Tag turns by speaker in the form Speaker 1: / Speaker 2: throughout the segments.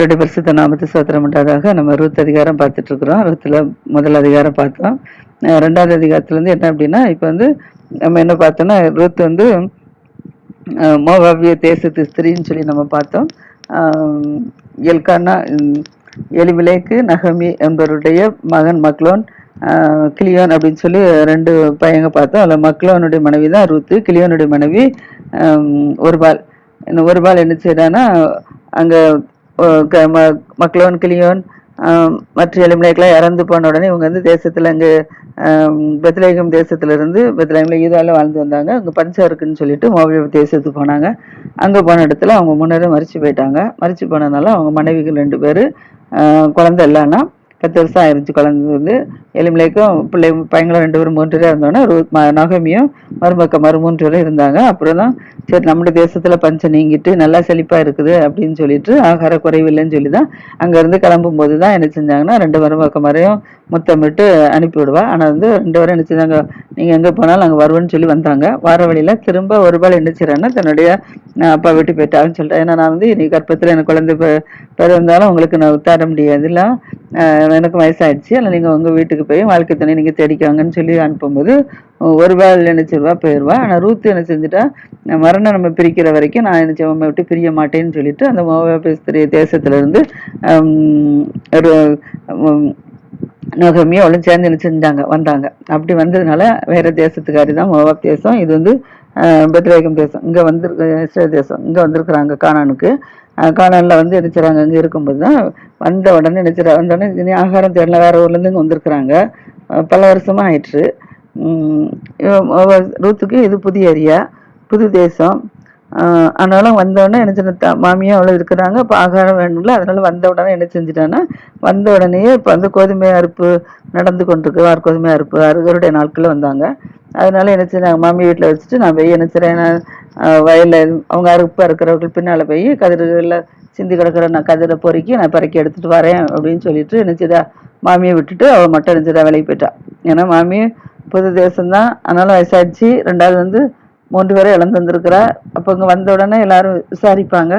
Speaker 1: கத்தோடைய பரிசுத்த நாமத்து சோத்திரம் உண்டாதாக நம்ம ரூத் அதிகாரம் பார்த்துட்டு இருக்கிறோம் ரூத்தில் முதல் அதிகாரம் பார்த்தோம். ரெண்டாவது அதிகாரத்துலேருந்து என்ன அப்படின்னா இப்போ வந்து நம்ம என்ன பார்த்தோம்னா ரூத் வந்து அஹ் தேசத்து ஸ்திரின்னு சொல்லி நம்ம பார்த்தோம். எல்கானா எலிமிலேக்கு நகமி என்பவருடைய மகன் மக்லோன் கிளியோன் அப்படின்னு சொல்லி ரெண்டு பையங்க பார்த்தோம். அதில் மக்லோனுடைய மனைவி தான் ரூத்து கிளியோனுடைய மனைவி ஆம், ஒருபால். ஒரு பால் என்ன செய்யறான்னா அங்கே மக்களோன் கிளியோன் மற்ற எலிமிலேக்கெல்லாம் இறந்து போன உடனே இவங்க வந்து தேசத்தில் அங்கே பெத்லேகம் தேசத்திலிருந்து பெத்லேகம்ல ஈதால வாழ்ந்து வந்தாங்க. அங்கே பஞ்சா இருக்குன்னு சொல்லிட்டு மோபிய தேசத்துக்கு போனாங்க. அங்கே போன இடத்துல அவங்க முன்னரே மறித்து போயிட்டாங்க. மறித்து போனதுனால அவங்க மனைவிகள் ரெண்டு பேர் குழந்தை இல்லைன்னா பத்து வருஷம் குழந்தை வந்து. எலிமலைக்கும் பிள்ளை பையங்களும் ரெண்டு பேரும் மூன்று பேரும் இருந்தோன்னே ஒரு நகமியும் மருமக்க மறுமூன்று பேரும் இருந்தாங்க. அப்புறம் தான் சரி நம்முடைய தேசத்தில் பஞ்சம் நீங்கிட்டு நல்லா செழிப்பாக இருக்குது அப்படின்னு சொல்லிட்டு ஆகார குறைவில்லைன்னு சொல்லி தான் அங்கேருந்து கிளம்பும் போது தான் என்ன செஞ்சாங்கன்னா ரெண்டு மருமக்க மரையும் முத்தமிட்டு அனுப்பிவிடுவா. ஆனால் வந்து ரெண்டு பேரும் என்ன செஞ்சாங்க நீங்கள் எங்கே போனாலும் நாங்கள் வருவோன்னு சொல்லி வந்தாங்க. வர வழியில் திரும்ப ஒரு பால் என்ன செய்கிறேன்னா தன்னுடைய அப்பா விட்டு போயிட்டாங்கன்னு சொல்லிட்டேன் ஏன்னா நான் வந்து இனி கற்பத்தில் எனக்கு குழந்தை பிறந்தாலும் உங்களுக்கு நான் உத்தார முடியாது. இல்லை எனக்கு வயசாகிடுச்சு அதில் நீங்கள் உங்கள் வீட்டுக்கு போய் வாழ்க்கை துணை நீங்கள் தேடிக்கோங்கன்னு சொல்லி அனுப்பும்போது ஒரு வேள் நினைச்சிருவா போயிடுவா ஆனால் ரூத்து என்ன செஞ்சுட்டா மரணம் நம்ம பிரிக்கிற வரைக்கும் நான் என்ன செய்வேன், விட்டு பிரிய மாட்டேன்னு சொல்லிட்டு அந்த மோவாபிஸ்திரிய தேசத்துலேருந்து ஒரு ஹம், அவளும் சேர்ந்து என்ன செஞ்சாங்க? வந்தாங்க. அப்படி வந்ததுனால வேற தேசத்துக்காரி தான் மோவாப் தேசம் இது வந்து பெத்ரேகம் தேசம். இங்கே வந்து இஸ்ரேல் தேசம். இங்கே வந்திருக்கிறாங்க கானானுக்கு. அஹ் கானான்ல வந்து நினைச்சாங்க அங்கே இருக்கும்போது தான் வந்த உடனே நினைச்சிட வந்த உடனே இனி ஆகாரம் தேடல வேற ஊர்ல இருந்து வந்திருக்கிறாங்க. பல வருஷமா ஆயிற்று. ரூத்துக்கு இது புதிய ஏரியா புது தேசம். ஆஹ் ஆனாலும் வந்தோடனே என்ன செஞ்ச மாமியும் அவ்வளோ இருக்கிறாங்க இப்போ ஆகாரம் வேணும்ல அதனால வந்த உடனே என்ன செஞ்சுட்டான்னா வந்த உடனேயே இப்போ வந்து கோதுமை அறுப்பு நடந்து கொண்டிருக்கு வார் கோதுமை அறுப்பு அறுவருடைய நாட்களில் வந்தாங்க. அதனால என்ன செஞ்சாங்க மாமி வீட்டில் வச்சுட்டு நான் போய் என்ன செய்கிறேன் வயலில் அவங்க அறுப்பாக இருக்கிறவர்கள் பின்னால் போய் கதிர்களில் சிந்தி கிடக்கிற நான் கதிரை பொறுக்கி நான் பறக்கி எடுத்துகிட்டு வரேன் அப்படின்னு சொல்லிட்டு நினைச்சதா மாமியை விட்டுட்டு அவள் மட்டும் நினைச்சதா வேலைக்கு போயிட்டா. ஏன்னா மாமி புது தேசம்தான் அதனால வயசாச்சு. ரெண்டாவது வந்து மூன்று பேரை இழந்து வந்திருக்கிறா. அப்போ இங்கே வந்த உடனே எல்லாரும் விசாரிப்பாங்க.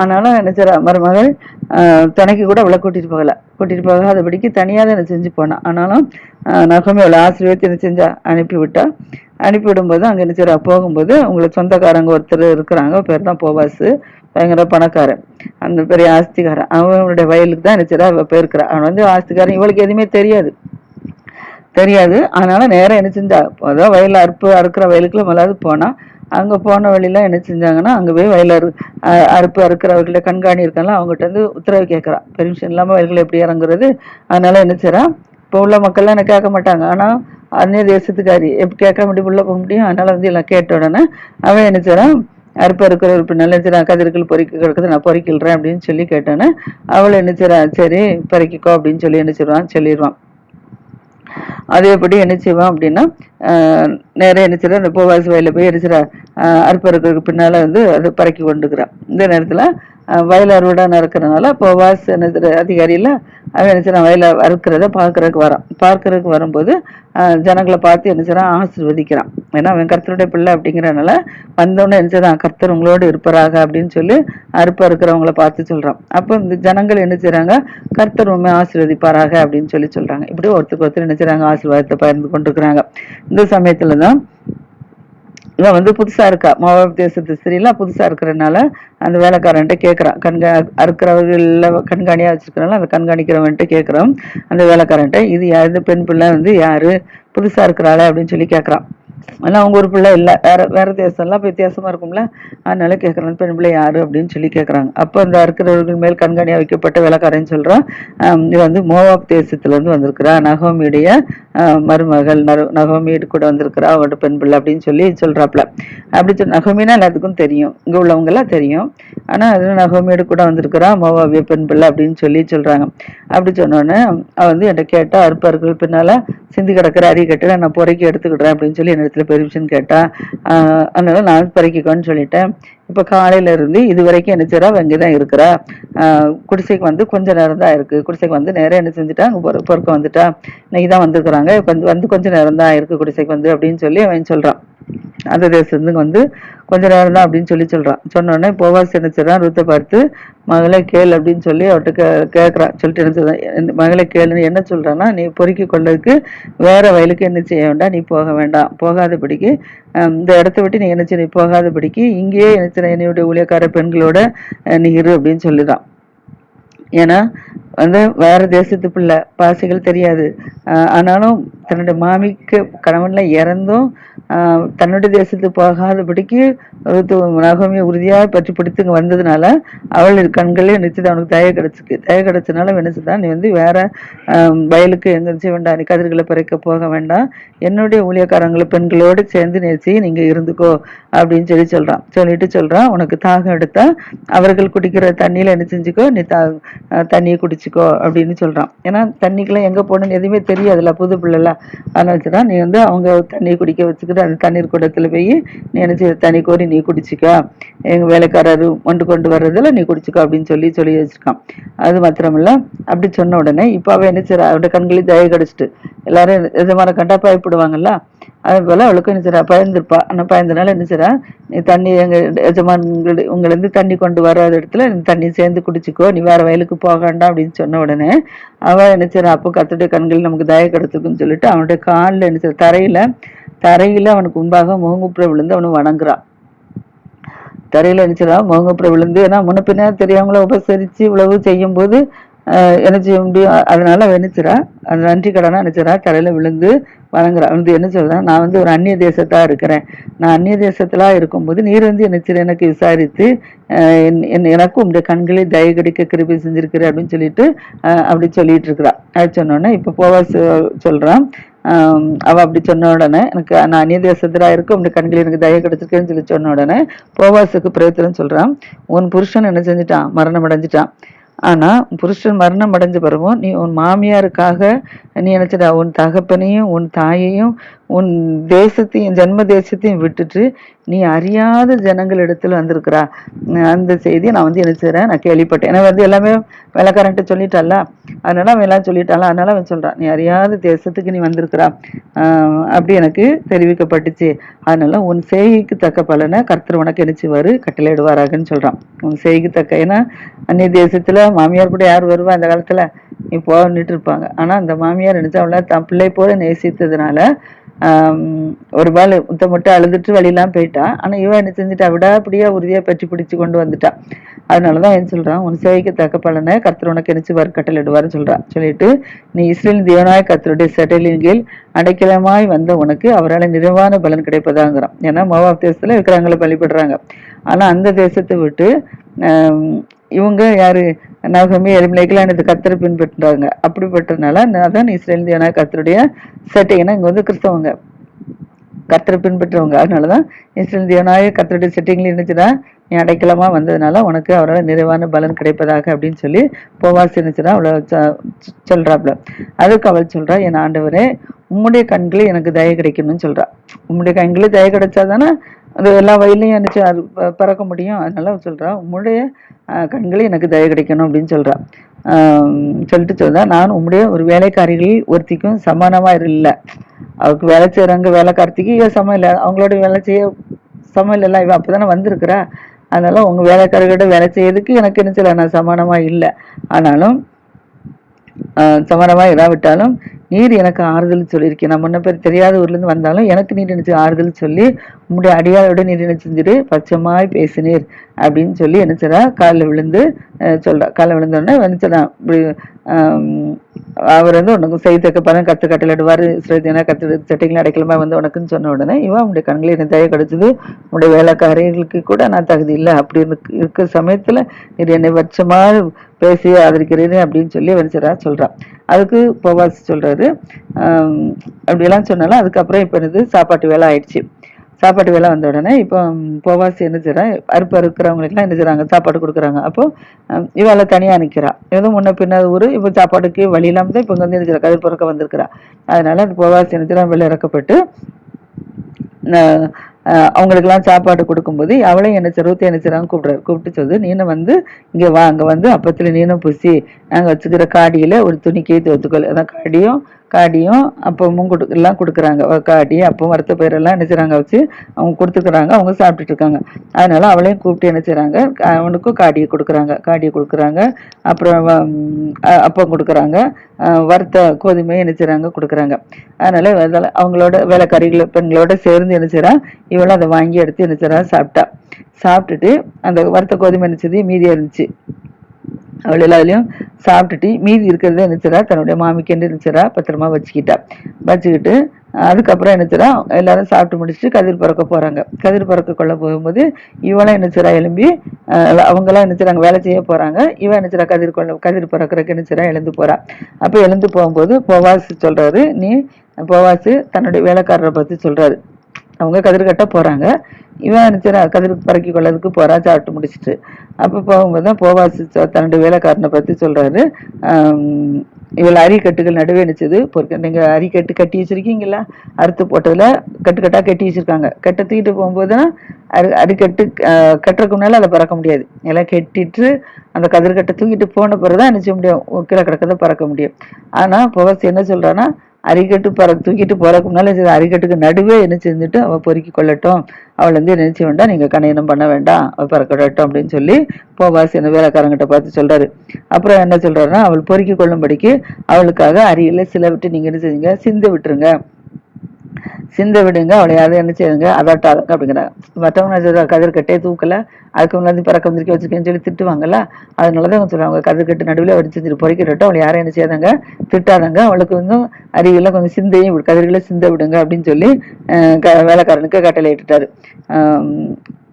Speaker 1: ஆனாலும் என்ன செய்கிறா மருமகள் ஆஹ் துணைக்கு கூட அவளை கூட்டிட்டு போகல. கூட்டிட்டு போகாதபடிக்கு தனியாக தான் என்ன செஞ்சு போனான் ஆனாலும் நகமே அவளை ஆசீர்வதித்து என்ன செஞ்சா? அனுப்பி விட்டா அனுப்பி விடும்போது அங்கே என்ன செய்றா போகும்போது உங்களுக்கு சொந்தக்காரங்க ஒருத்தர் இருக்கிறாங்க. பேர் தான் போவாசு. பயங்கர பணக்காரன். அந்த பெரிய ஆஸ்திகாரன். அவனுடைய வயலுக்கு தான் என்ன செய்கிறா அவ போயிருக்கிறா. அவன் வந்து ஆஸ்திகாரன். இவளுக்கு எதுவுமே தெரியாது. தெரியாது. அதனால நேரம் என்ன செஞ்சா அதான் வயலில் அறுப்பு அறுக்கிற வயலுக்குள்ள முதலாவது போனா அங்கே போன வழியில என்ன செஞ்சாங்கன்னா அங்கே போய் வயல்ல அறு அறுப்பு அறுக்கிறவர்கள்ட்ட கண்காணி இருக்காங்களா அவங்ககிட்ட வந்து உத்தரவு கேட்குறான் பெர்மிஷன் இல்லாமல் வயல்கள் எப்படி இறங்குறது? அதனால என்ன செய்கிறான் இப்போ உள்ள மக்கள்லாம் என்ன கேட்க மாட்டாங்க. ஆனால் அந்நிய தேசத்துக்காரி எப்படி கேட்க முடியும் உள்ளே போக முடியும். அதனால் வந்து எல்லாம் கேட்ட உடனே அவன் என்ன செய்றான் அறுப்பு அறுக்கிற ஒரு நல்ல கதிர்கள் பொறிக்க கிடக்குது நான் பொறிக்கிறேன் அப்படின்னு சொல்லி கேட்டோன்னே அவளை என்ன செய்கிறான் சரி பொறிக்கிக்கோ அப்படின்னு சொல்லி என்ன செய்வான் சொல்லிடுவான். அதேபடி என்ன செய்வான் அப்படின்னா ஆஹ் என்ன செய்யற அந்த பூவாசி வயலில் போய் என்ன செய்றா ஆஹ் பின்னால வந்து அதை பறக்கி கொண்டுக்கிறான். இந்த நேரத்துல வயல் அறுவடை நடக்கிறனால பூவாஸ் என்ன அதிகாரியில் அவன் என்ன செய்றான் வயலில் அறுக்கிறத பார்க்கறதுக்கு வரான். பார்க்கறதுக்கு வரும்போது ஜனங்களை பார்த்து என்ன செய்றான் ஆசிர்வதிக்கிறான். ஏன்னா அவன் கர்த்தருடைய பிள்ளை அப்படிங்கிறனால வந்தோடனே என்ன செய்றான் கர்த்தர் உங்களோடு இருப்பராக அப்படின்னு சொல்லி அறுப்பு அறுக்கிறவங்கள பார்த்து சொல்றான். அப்போ இந்த ஜனங்கள் என்ன செய்கிறாங்க கர்த்தர் உண்மை ஆசீர்வதிப்பாராக அப்படின்னு சொல்லி சொல்றாங்க. இப்படி ஒருத்தருக்கு ஒருத்தர் என்ன செய்கிறாங்க ஆசீர்வாதத்தை பகிர்ந்து கொண்டிருக்கிறாங்க. இந்த சமயத்துல தான் இவன் வந்து புதுசா இருக்கா? மோவாப் தேசத்து ஸ்திரீலாம் புதுசா இருக்கிறனால அந்த வேலைக்காரன்ட்ட கேட்கறான் கண்கா அறுக்கிறவர்கள கண்காணியா வச்சிருக்கனால அந்த கண்காணிக்கிறவன்ட்ட கேட்கறான் அந்த வேலைக்காரன்ட்ட இது யாரு? பெண் பிள்ளை வந்து யாரு? புதுசா இருக்கிறாளே அப்படின்னு சொல்லி கேட்கறான் ஆனா அவங்க ஒரு பிள்ளை இல்லை. வேற வேற தேசம்லாம் வித்தியாசமா இருக்கும்ல. அதனால கேட்கறான் பெண் பிள்ளை யாரு? அப்படின்னு சொல்லி கேட்கறாங்க அப்போ அந்த அறுக்கிறவர்கள் மேல் கண்காணியா வைக்கப்பட்ட வேலைக்காரன் சொல்றான் இது வந்து மோவாப் தேசத்துல இருந்து வந்திருக்கிறா. நகோமியுடைய மருமகள் நரு நகோமியோடு கூட வந்திருக்கிறா. அவரோட பெண் பிள்ளை அப்படின்னு சொல்லி சொல்றாப்ல. அப்படி சொல் நகோமினா எல்லாத்துக்கும் தெரியும். இங்க உள்ளவங்க எல்லாம் தெரியும். ஆனா அது நகோமியோடு கூட வந்திருக்கிறா மோவாவிய பெண் பிள்ளை அப்படின்னு சொல்லி சொல்றாங்க. அப்படி சொன்னோடனே அவ வந்து என்கிட்ட கேட்டா அறுப்பர்கள் பின்னால சிந்தி கிடக்கிற அரிய கட்டு நான் பொறைக்கி எடுத்துக்கிடுறேன் அப்படின்னு சொல்லி இடத்துல பெர்மிஷன் கேட்டா அதனால நான் பறிக்கிக்கோன்னு சொல்லிட்டேன். இப்போ காலையில இருந்து இது வரைக்கும் என்ன செய்றா? அவ தான் இருக்கிறா. ஆஹ் குடிசைக்கு வந்து கொஞ்ச நேரம் தான் இருக்கு. குடிசைக்கு வந்து நேரம் என்ன செஞ்சுட்டா? அங்கே பொறு பொறுக்க வந்துட்டா. இன்னைக்கு தான் வந்திருக்கிறாங்க கொஞ்சம் வந்து கொஞ்ச நேரம் தான் இருக்கு குடிசைக்கு வந்து அப்படின்னு சொல்லி அவன் சொல்றான். அந்த தேசத்துக்கு வந்து கொஞ்ச நேரம் தான் அப்படின்னு சொல்லி சொல்கிறான் சொன்னோடனே போவாஸ் என்ன ரூத்தை பார்த்து மகளை கேள் அப்படின்னு சொல்லி அவர்கிட்ட கே கேட்குறான் சொல்லிட்டு என்ன மகளை கேளுன்னு என்ன சொல்கிறான்னா நீ பொறுக்கி கொள்ளதுக்கு வேறு வயலுக்கு என்ன செய்ய வேண்டாம் நீ போக வேண்டாம். போகாதபடிக்கு இந்த இடத்த விட்டு நீ என்ன செய்ய நீ போகாதபடிக்கு இங்கேயே என்ன செய்ய என்னுடைய ஊழியக்கார பெண்களோட நீ இரு அப்படின்னு சொல்லுதான் ஏன்னா வந்து வேற தேசத்து பிள்ளை பாசிகள் தெரியாது. ஆனாலும் தன்னுடைய மாமிக்கு கணவன்ல இறந்தும் தன்னுடைய தேசத்துக்கு போகாதபடிக்கு ரூத்து உறுதியாக பற்றி பிடித்துங்க வந்ததுனால அவள் கண்களே நிச்சயம் அவனுக்கு தய கிடச்சிக்கு தய கிடைச்சதுனால என்ன நீ வந்து வேற வயலுக்கு எங்க செய்ய வேண்டாம் நீ கதிர்களை பறைக்க போக வேண்டாம். என்னுடைய ஊழியக்காரங்களை பெண்களோடு சேர்ந்து நேசி நீங்க இருந்துக்கோ அப்படின்னு சொல்லி சொல்றான். சொல்லிட்டு சொல்றான் உனக்கு தாகம் எடுத்தா அவர்கள் குடிக்கிற தண்ணியில என்ன செஞ்சுக்கோ நீ தா தண்ணியை குடிச்சு வச்சுக்கோ அப்படின்னு சொல்கிறான் ஏன்னா தண்ணிக்கெல்லாம் எங்கே போகணும்னு எதுவுமே தெரியாதுல்ல புது பிள்ளைல அதனால வச்சுதான் நீ வந்து அவங்க தண்ணியை குடிக்க வச்சுக்கிட்டு அந்த தண்ணீர் குடத்தில் போய் நீ என்ன செய்ய தண்ணி கோரி நீ குடிச்சிக்க. எங்கள் வேலைக்காரரு கொண்டு கொண்டு வர்றதில் நீ குடிச்சிக்கோ அப்படின்னு சொல்லி சொல்லி வச்சுருக்கான். அது மாத்திரமில்ல அப்படி சொன்ன உடனே இப்போ அவன் என்ன செய்றா அவருடைய கண்களையும் தய கிடச்சிட்டு எல்லாரும் எதமான கண்டா பயப்படுவாங்கல்ல? அது போல் அவளுக்கு என்ன செய்றா? பயந்துருப்பா. ஆனால் பயந்தனால என்ன செய்றா? நீ தண்ணி எங்கள் எஜமான்கள் உங்களிருந்து தண்ணி கொண்டு வராத இடத்துல நீ தண்ணி சேர்ந்து குடிச்சிக்கோ. நீ வேற வயலுக்கு போக வேண்டாம் அப்படின்னு சொன்ன உடனே அவன் என்ன செய்றா? அப்போ கத்துடைய கண்கள் நமக்கு தய கிடத்துக்குன்னு சொல்லிட்டு அவனுடைய காலில் என்ன செய்றா? தரையில தரையில் அவனுக்கு முன்பாக முகங்குப்புற விழுந்து அவனை வணங்குறான் தரையில நினைச்சிடா முகங்குப்புற விழுந்து. ஏன்னா முன்ன பின்ன தெரியாமல உபசரித்து இவ்வளவு செய்யும் போது என்ன செய்ய முடியும் அதனால அவள் நினைச்சிடா அந்த நன்றி கடனா நினைச்சிடா தரையில விழுந்து வணங்குறா. வந்து என்ன சொல்றான் நான் வந்து ஒரு அந்நிய தேசத்தா இருக்கிறேன். நான் அந்நிய தேசத்துல இருக்கும்போது நீர் வந்து நினைச்சிரு எனக்கு விசாரித்து என்- எனக்கும் உடைய கண்களை தய கிடைக்க கிருபை செஞ்சிருக்கிற அப்படின்னு சொல்லிட்டு அப்படி சொல்லிட்டு இருக்கிறா அது சொன்னோடனே இப்ப போவா சொல்றான் அவ அப்படி சொன்ன உடனே எனக்கு நான் அந்நிய தேசத்தில் இருக்க உங்க கண்களை எனக்கு தய கிடைச்சிருக்கேன்னு சொல்லி சொன்ன உடனே போவாசுக்கு பிரயத்தனம் சொல்றான் உன் புருஷன் என்ன செஞ்சுட்டான்? மரணம் அடைஞ்சிட்டான். ஆனால் புருஷன் மரணம் அடைஞ்ச பிறகும் நீ உன் மாமியாருக்காக நீ நினைச்சிடா உன் தகப்பனையும் உன் தாயையும் உன் தேசத்தையும் ஜென்ம தேசத்தையும் விட்டுட்டு நீ அறியாத ஜனங்கள் வந்திருக்கிறா. அந்த செய்தியை நான் வந்து என்ன செய்கிறேன் நான் கேள்விப்பட்டேன். ஏன்னா வந்து எல்லாமே வேலைக்காரன்ட்ட சொல்லிட்டால அதனால அவன் எல்லாம் சொல்லிட்டால அதனால அவன் சொல்றான் நீ அறியாத தேசத்துக்கு நீ வந்திருக்கிறா. அப்படி எனக்கு தெரிவிக்கப்பட்டுச்சு. அதனால உன் செய்கைக்கு தக்க பலனை கர்த்தர் உனக்கு என்ன கட்டளையிடுவாராகன்னு சொல்றான். உன் செய்கைக்கு தக்க ஏன்னா அந்நிய தேசத்துல மாமியார் கூட யார் வருவா அந்த காலத்துல? நீ போன்னுட்டு இருப்பாங்க. ஆனா அந்த மாமியார் நினைச்சா அவள தான் பிள்ளை போல நேசித்ததுனால ஒரு பால் முத்த மட்டும் அழுதுட்டு வழியெல்லாம் போயிட்டா. ஆனால் இவன் என்ன செஞ்சுட்டா? விடாப்படியா உறுதியாக பற்றி பிடிச்சி கொண்டு வந்துட்டான் அதனால தான் என்ன சொல்கிறான் உன் சேவைக்கு தக்க பலனை கர்த்தர் உனக்கு நினச்சி வர இடுவார்னு சொல்கிறான் சொல்லிட்டு நீ இஸ்ரேலின் தேவனாய் கர்த்தருடைய செட்டலின் கீழ் அடைக்கலமாய் வந்த உனக்கு அவரால் நிறைவான பலன் கிடைப்பதாங்கிறான். ஏன்னா மோவாப் தேசத்தில் இருக்கிறாங்கள பழிபடுறாங்க ஆனால் அந்த தேசத்தை விட்டு இவங்க யாரு? நகமி எலிமலைக்கெல்லாம் எனக்கு கத்தரை பின்பற்றுறாங்க அப்படிப்பட்டதுனால அதான் இஸ்ரேல் கத்தருடைய கர்த்தருடைய இங்கே இங்க வந்து கிறிஸ்தவங்க. கத்தரை பின்பற்றுறவங்க. அதனாலதான் இஸ்ரேல் தேவனாய கத்தருடைய செட்டிங்ல இருந்துச்சுன்னா நீ அடைக்கலமா வந்ததுனால உனக்கு அவரால் நிறைவான பலன் கிடைப்பதாக அப்படின்னு சொல்லி போவாசி இருந்துச்சுன்னா அவ்வளோ சொ- சொல்றாப்ல. அதுக்கு அவள் சொல்றா என் ஆண்டவரே உம்முடைய கண்களே எனக்கு தய கிடைக்கணும்னு சொல்றா. உம்முடைய கண்களே தய கிடைச்சாதானே அது எல்லா வயலையும் நினைச்சு அது பறக்க முடியும். அதனால சொல்கிறா உம்முடைய கண்களே எனக்கு தய கிடைக்கணும் அப்படின்னு சொல்கிறா சொல்லிட்டு சொல்றா நான் உம்முடைய ஒரு வேலைக்காரிகளில் ஒருத்திக்கும் சமானமாக இல்லை. அவருக்கு வேலை செய்யறவங்க வேலைக்காரத்திக்கு இவ சமம் இல்லை. அவங்களோட வேலை செய்ய சமம் இல்லைல்ல இவ அப்பதானே வந்திருக்கிறா. அதனால உங்கள் வேலைக்காரர்கிட்ட வேலை செய்யறதுக்கு எனக்கு என்ன செய்யல நான் சமானமாக இல்லை. ஆனாலும் சமரமாக இராவிட்டாலும் நீர் எனக்கு ஆறுதல் சொல்லியிருக்கேன் நான் முன்ன பேர் தெரியாத ஊர்லேருந்து வந்தாலும் எனக்கு நீர் நினைச்சு ஆறுதல் சொல்லி உங்களுடைய அடியாரோட நீர் என்ன பச்சமாய் பேசினீர் அப்படின்னு சொல்லி என்ன காலில் விழுந்து சொல்கிறா காலில் விழுந்தோடனே நினைச்சதான் இப்படி அவர் வந்து உனக்கு செய்தக்க பலன் கத்து கட்டளிடுவாரு சிறுதினா கத்து சட்டைகளை அடைக்கலமா வந்து உனக்குன்னு சொன்ன உடனே இவன் உடைய கண்களில் என்ன தய கிடைச்சது. உடைய வேலைக்காரர்களுக்கு கூட நான் தகுதி இல்லை. அப்படி இருக்க இருக்கிற நீர் என்னை பட்சமாக பேசி ஆதரிக்கிறீர்கள் அப்படின்னு சொல்லி வனிச்சரா சொல்கிறான் அதுக்கு போவாஸ் சொல்றாரு. அப்படியெல்லாம் சொன்னாலும் அதுக்கப்புறம் இப்போ என்னது சாப்பாட்டு வேலை ஆயிடுச்சு. சாப்பாட்டு வேலை வந்த உடனே இப்போ போவாசி என்ன செய்கிறான் அறுப்பு அறுக்கிறவங்களுக்குலாம் என்ன செய்றாங்க சாப்பாடு கொடுக்குறாங்க. அப்போ இவளை தனியா நிக்கிறா. எதுவும் முன்ன பின்ன ஊர் இப்போ சாப்பாட்டுக்கு வழி இல்லாம தான் இப்போ வந்து என்ன செய்றா கதிர் பிறக்க வந்திருக்கிறா. அதனால அந்த போவாசி என்ன செய்கிறான் வெளியிறக்கப்பட்டு அஹ் அவங்களுக்கெல்லாம் சாப்பாடு கொடுக்கும்போது அவளையும் என்ன செருவத்தை என்ன செய்றாங்க கூப்பிடுறாரு கூப்பிட்டு சொல்லுது நீனும் வந்து இங்கே வா அங்கே வந்து அப்பத்தில் நீனும் புசி நாங்கள் வச்சுக்கிற காடியில் ஒரு துணிக்கே தோத்துக்கொள் அதான் காடியும் காடியும் அப்பமும் கொடு எல்லாம் கொடுக்குறாங்க. காடி அப்பம் வறுத்த பயிரெல்லாம் என்ன செய்கிறாங்க வச்சு அவங்க கொடுத்துக்கிறாங்க அவங்க சாப்பிட்டுட்டு இருக்காங்க. அதனால அவளையும் கூப்பிட்டு என்ன செய்கிறாங்க அவனுக்கும் காடியை கொடுக்குறாங்க. காடியை கொடுக்குறாங்க. அப்புறம் அப்பம் கொடுக்குறாங்க. வறுத்த கோதுமையை என்ன செய்கிறாங்க கொடுக்குறாங்க. அதனால அவங்களோட வேலைக்காரிகள் பெண்களோட சேர்ந்து என்ன செய்றா இவளும் அதை வாங்கி எடுத்து என்ன செய்றா சாப்பிட்டா. சாப்பிட்டுட்டு அந்த வறுத்த கோதுமை நினைச்சது மீதியாக இருந்துச்சு. அவள் எல்லாத்துலேயும் சாப்பிட்டுட்டு மீதி இருக்கிறத நினைச்சிடா தன்னுடைய மாமிக்கு நினைச்சிடா பத்திரமா வச்சுக்கிட்டா. வச்சுக்கிட்டு அதுக்கப்புறம் என்னச்சுரா எல்லாரும் சாப்பிட்டு முடிச்சுட்டு கதிர் பறக்க போகிறாங்க கதிர் பறக்க கொள்ள போகும்போது இவளாம் என்னச்சுரா எலும்பி அவங்களாம் அவங்கெல்லாம் என்னச்சுறாங்க வேலை செய்ய போகிறாங்க இவன் என்னச்சுரா கதிர் கொள்ள கதிர் பறக்கிறக்கு என்னச்சுரா எழுந்து போகிறா அப்போ எழுந்து போகும்போது போவாசு சொல்கிறாரு நீ போவாசு தன்னுடைய வேலைக்காரரை பற்றி சொல்கிறாரு அவங்க கதிர் கட்ட போகிறாங்க இவன் நினைச்சா கதிர் பறக்கி கொள்ளதுக்கு போறா சாப்பிட்டு முடிச்சிட்டு. அப்போ போகும்போது தான் போவாசி தன்னுடைய வேலைக்காரனை பற்றி சொல்கிறாரு இவ்வளோ இவள் அரிக்கட்டுகள் நடுவே நிச்சது. பொறுக்க நீங்கள் அரிக்கட்டு கட்டி வச்சுருக்கீங்களா அறுத்து போட்டதில் கட்டு கட்டாக கட்டி வச்சுருக்காங்க. கட்ட தூக்கிட்டு போகும்போது தான் அரி அரிக்கட்டு கட்டுறக்கு கட்டுறதுக்கு அதை பறக்க முடியாது. எல்லாம் கட்டிட்டு அந்த கதிர்கட்டை தூக்கிட்டு போன பிறகு தான் நினச்ச முடியும்? கீழே கிடக்கதை பறக்க முடியும். ஆனால் போவாசி என்ன சொல்கிறான்னா அரிக்கட்டு பற தூக்கிட்டு போறதுக்கு முன்னால அரிக்கட்டுக்கு நடுவே என்ன செஞ்சுட்டு அவள் பொறுக்கி கொள்ளட்டும். அவள் வந்து செய்ய வேண்டாம் நீங்க கணையனம் பண்ண வேண்டாம் அவ பறக்கட்டும் அப்படின்னு சொல்லி போவாசி என்ன வேலைக்காரங்கிட்ட பார்த்து சொல்றாரு. அப்புறம் என்ன சொல்றாருன்னா அவள் பொறுக்கி கொள்ளும்படிக்கு அவளுக்காக அரியில சில விட்டு நீங்க என்ன செய்யுங்க சிந்து விட்டுருங்க. சிந்த விடுங்க அவளை யாரும் என்ன செய்யுங்க அதட்டாதுங்க அப்படிங்கிறாங்க. மற்றவங்க நான் கதிர் கட்டே தூக்கல அதுக்கு முன்னாடி பறக்க வந்திருக்க வச்சிருக்கேன்னு சொல்லி திட்டுவாங்கல்ல அதனாலதான் அவங்க சொல்லுவாங்க கதிர் கட்டு நடுவில் வடி பொறிக்கிறட்டும் அவளை யாரும் என்ன செய்யாதாங்க திட்டாதங்க அவளுக்கு வந்து அறிவியெல்லாம் கொஞ்சம் சிந்தையும் விடு- கதிர்களை சிந்த விடுங்க அப்படின்னு சொல்லி க- வேலைக்காரனுக்கு கட்டளை இட்டுட்டாரு.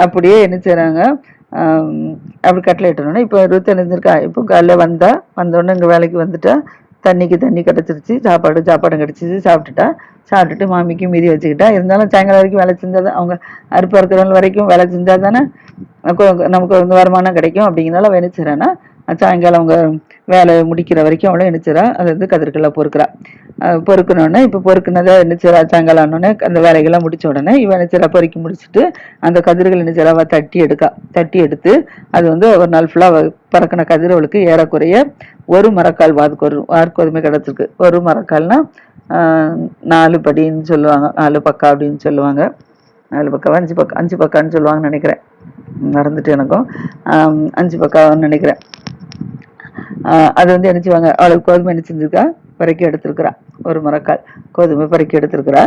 Speaker 1: அப்படியே என்ன செய்கிறாங்க அப்படி கட்டளை இட்டோன்னே இப்போ இருபத்தி அஞ்சிருக்கா இப்போ காலைல வந்தா வந்தோடனே இங்கே வேலைக்கு வந்துட்டா தண்ணிக்கு தண்ணி கிடச்சிருச்சு சாப்பாடு சாப்பாடும் கிடச்சிச்சு சாப்பிட்டுட்டா சாப்பிட்டுட்டு மாமிக்கும் மீதி வச்சுக்கிட்டா. இருந்தாலும் சாயங்காலம் வரைக்கும் வேலை செஞ்சால் தான் அவங்க அறுப்பு அறுக்கிறவங்க வரைக்கும் வேலை செஞ்சால் தானே நமக்கு நமக்கு வந்து வருமானம் கிடைக்கும் அப்படிங்கிறனால அவ என்ன சாயங்காலம் அவங்க வேலை முடிக்கிற வரைக்கும் அவளும் நினைச்சிடா அது வந்து கதிர்களை பொறுக்கிறா. பொறுக்கணுன்னே இப்போ பொறுக்குனதை நினைச்சிடா சாயங்காலம் ஆனோடனே அந்த வேலைகள்லாம் முடிச்ச உடனே இவன் நினைச்சிடா பொறுக்கி முடிச்சுட்டு அந்த கதிர்கள் நினைச்சிடா அவ தட்டி எடுக்கா. தட்டி எடுத்து அது வந்து ஒரு நாள் ஃபுல்லாக பறக்கின கதிர் அவளுக்கு ஏறக்குறைய ஒரு மரக்கால் வாதுக்கு ஒரு வார்க்கோதுமை கிடச்சிருக்கு. ஒரு மரக்கால்னா நாலு படின்னு சொல்லுவாங்க. நாலு பக்கா அப்படின்னு சொல்லுவாங்க. நாலு பக்கம் அஞ்சு பக்கம் அஞ்சு பக்கம்னு சொல்லுவாங்கன்னு நினைக்கிறேன். மறந்துட்டு எனக்கும். அஞ்சு பக்கம்னு நினைக்கிறேன். ஆஹ் அது வந்து என்ன செய்வாங்க? அவளுக்கு கோதுமை என்ன செஞ்சிருக்கா? பறக்கி எடுத்திருக்கிறா. ஒரு மரக்கால் கோதுமை பறக்கி எடுத்திருக்கிறா.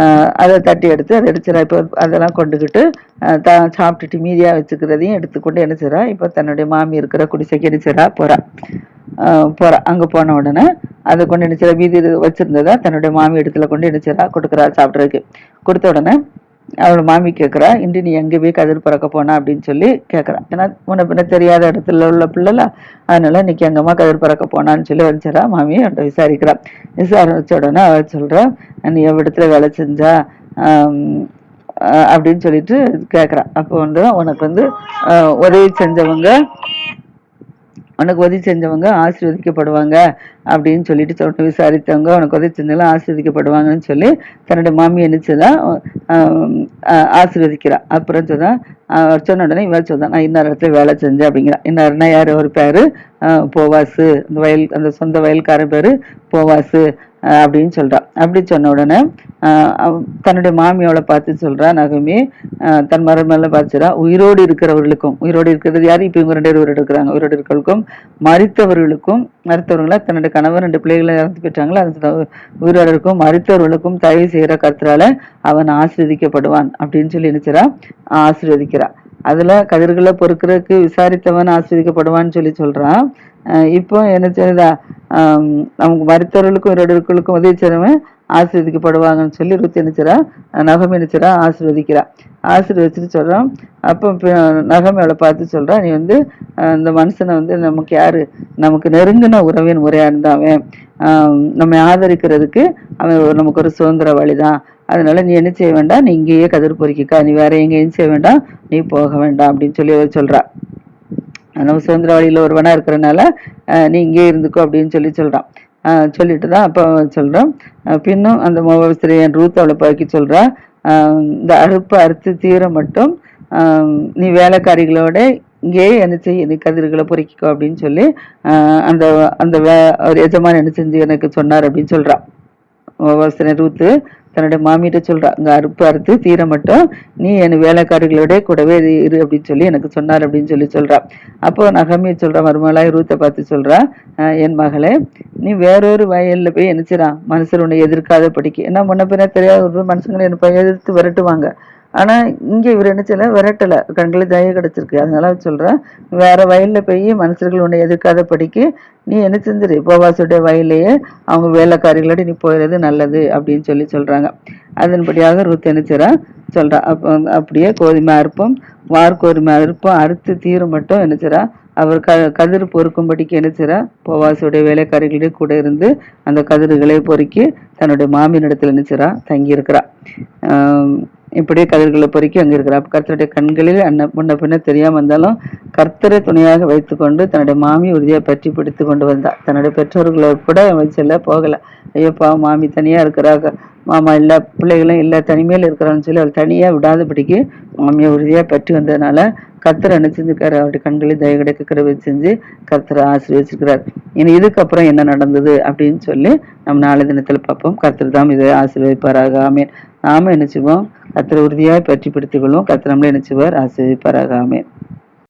Speaker 1: ஆஹ் அதை தட்டி எடுத்து அதை எடுத்துறா. இப்போ அதெல்லாம் கொண்டுக்கிட்டு ஆஹ் தான் சாப்பிட்டுட்டு மீதியா வச்சுக்கிறதையும் எடுத்துக்கொண்டு என்ன செய்றா? இப்போ தன்னுடைய மாமி இருக்கிற குடிசைக்கு என்ன செய்றா? போறா. ஆஹ் போறா. அங்க போன உடனே அதை கொண்டு என்ன மீதி இது வச்சிருந்ததா தன்னுடைய மாமி இடத்துல கொண்டு என்ன செய்றா? கொடுக்குறா சாப்பிட்றதுக்கு. கொடுத்த உடனே அவளோட மாமி கேட்குறா இன்று நீ எங்கே போய் கதிர் பறக்க போனா? அப்படின்னு சொல்லி கேட்குறான் ஏன்னா முன்ன பின்ன தெரியாத இடத்துல உள்ள பிள்ளைல அதனால இன்னைக்கு எங்கம்மா கதிர் பறக்க போனான்னு சொல்லி வந்துச்சுறா மாமி அவன்கிட்ட விசாரிக்கிறான் விசாரிச்ச உடனே அவள் சொல்றா நீ எவ்விடத்துல வேலை செஞ்சா அப்படின்னு சொல்லிட்டு கேட்குறான் அப்போ வந்து உனக்கு வந்து உதவி செஞ்சவங்க உனக்கு உதவி செஞ்சவங்க ஆசீர்வதிக்கப்படுவாங்க அப்படின்னு சொல்லிட்டு சொல்லிட்டு விசாரித்தவங்க உனக்கு உதவி செஞ்சவங்க ஆசீர்வதிக்கப்படுவாங்கன்னு சொல்லி தன்னுடைய மாமி என்னச்சுதான் ஆசீர்வதிக்கிறா. அப்புறம் சொன்னா ஆஹ் சொன்ன உடனே இவன் சொன்னா நான் இன்னொரு இடத்துல வேலை செஞ்சேன் அப்படிங்கிறா. இன்னொருனா யார்? ஒரு பேரு போவாசு. அந்த வயல் அந்த சொந்த வயல்காரன் பேரு போவாசு. அப்படின்னு சொல்றா. அப்படி சொன்ன உடனே தன்னுடைய மாமியோட பார்த்து சொல்றா நகமே தன் மருமகளை பார்த்துறா உயிரோடு இருக்கிறவர்களுக்கும் உயிரோடு இருக்கிறது யார்? இப்போ இவங்க ரெண்டு பேர் உயிரோடு இருக்கிறாங்க. உயிரோடு இருக்கிறவர்களுக்கும் மறித்தவர்களுக்கும் மறித்தவர்களா? தன்னுடைய கணவர் ரெண்டு பிள்ளைகளை இறந்து போயிட்டாங்களோ? அந்த உயிரோடு இருக்கும் மறித்தவர்களுக்கும் தயவு செய்கிற கருத்துறால அவன் ஆசீர்வதிக்கப்படுவான். அப்படின்னு சொல்லி நினைச்சிடா ஆசிர்வதிக்கிறான் அதுல கதிர்களை பொறுக்கிறதுக்கு விசாரித்தவன் ஆஸ்வதிக்கப்படுவான்னு சொல்லி சொல்றான். இப்போ என்ன செய்யுதா நமக்கு மருத்துவர்களுக்கும் இரடர்களுக்கும் உதவி செய்றவன் ஆசீர்வதிக்கப்படுவாங்கன்னு சொல்லி ருத்தி நினைச்சிரா நகம் நினைச்சிரா ஆசீர்வதிக்கிறா ஆசீர்வதிச்சுட்டு சொல்றான். அப்போ நகம் அவளை பார்த்து சொல்றா நீ வந்து இந்த மனுஷனை வந்து நமக்கு யாரு? நமக்கு நெருங்கின உறவின் முறையா இருந்தாவன் ஆம், நம்மை ஆதரிக்கிறதுக்கு அவன் ஒரு- நமக்கு ஒரு சுதந்திரவாளி தான் அதனால நீ என்ன செய்ய வேண்டாம்? நீ இங்கேயே கதிர் பொறிக்கா நீ வேற எங்கேயும் செய்ய வேண்டாம். நீ போக வேண்டாம் அப்படின்னு சொல்லி அவர் சொல்றா. நம்ம சுதந்திரவாளியில் ஒருவனா இருக்கிறனால நீ இங்கே இருந்துக்கோ அப்படின்னு சொல்லி சொல்றான் சொல்லிட்டு தான் அப்போ சொல்கிறோம் பின்னும் அந்த மோபஸ்திரியன் ரூத் அவளை பார்க்க சொல்கிறா இந்த அறுப்பு அறுத்து தீர மட்டும் நீ வேலைக்காரிகளோட இங்கேயே என்ன செய்ய நீ கதிர்களை பொறிக்கிக்கோ அப்படின்னு சொல்லி அந்த அந்த வே ஒரு எஜமான் என்ன செஞ்சு எனக்கு சொன்னார் அப்படின்னு சொல்கிறான் வசன ரூத்து தன்னுடைய மாமியிட்ட சொல்றா அங்கே அறுப்பு அறுத்து தீர மட்டும் நீ என் வேலைக்காரிகளோட கூடவே இரு- அப்படின்னு சொல்லி எனக்கு சொன்னார் அப்படின்னு சொல்லி சொல்றா. அப்போ நகமி சொல்கிறா மருமகளாய் ரூத்தை பார்த்து சொல்றா என் மகளே நீ வேறொரு வயல்ல போய் என்னச்சிடா மனுஷர் உன்னை எதிர்க்காத படிக்க. ஏன்னா முன்ன பின்ன தெரியாத ஒரு மனுஷங்களை என்ன எதிர்த்து விரட்டுவாங்க. ஆனால் இங்கே இவர் என்ன செய்யல? விரட்டலை. கண்களை தய கிடச்சிருக்கு. அதனால சொல்கிறேன் வேறு வயலில் போய் மனுஷர்கள் உன்னை எதிர்க்காத படிக்கு நீ என்ன செஞ்சிரு? போவாசுடைய வயல்லையே அவங்க வேலைக்காரிகளோட நீ போயிடுறது நல்லது அப்படின்னு சொல்லி சொல்கிறாங்க அதன்படியாக ருத் என்ன சொல்கிறா அப்போ அப்படியே கோதுமை அறுப்போம் வார்கோதுமை அறுப்போம். அறுத்து தீரும் மட்டும் என்ன செய்கிறா அவர் க கதிர் பொறுக்கும்படிக்கு என்ன செய்கிறார் போவாசுடைய வேலைக்காரிகளே கூட இருந்து அந்த கதிர்களை பொறுக்கி தன்னுடைய மாமியினிடத்தில் என்ன செய்றா தங்கி இப்படியே கதிர்களை பொறுக்கி அங்கே இருக்கிறா கர்த்தருடைய கண்களில் அன்ன முன்ன பின்ன தெரியாமல் இருந்தாலும் கர்த்தரை துணையாக வைத்துக்கொண்டு தன்னுடைய மாமி உறுதியாக பற்றி பிடித்து கொண்டு வந்தாள் தன்னுடைய பெற்றோர்களை கூட அவன் செல்ல போகலை. ஐயோ பாவம் மாமி தனியாக இருக்கிறாங்க. மாமா எல்லா பிள்ளைகளும் இல்லை தனிமையில் இருக்கிறான்னு சொல்லி அவள் தனியாக விடாதபடிக்கு மாமியை உறுதியாக பற்றி வந்ததுனால கத்தர் என்ன செஞ்சுக்காரு அவருடைய கண்களை தய கிடைக்க செஞ்சு கர்த்தரை ஆசீர்வச்சிருக்கிறார் இனி இதுக்கப்புறம் என்ன நடந்தது அப்படின்னு சொல்லி நம்ம நாளை தினத்தில் பார்ப்போம். கர்த்தர் தான் இதை ஆசீர்வதிப்பாராக. ஆமேன். நாம என்ன செய்வோம்? உறுதியாக உறுதியாய் பற்றி பிடித்துக் கொள்வோம். கர்த்தர் நம்மளை என்ன செய்வார்? ஆசீர்வதிப்பாராக. ஆமேன்.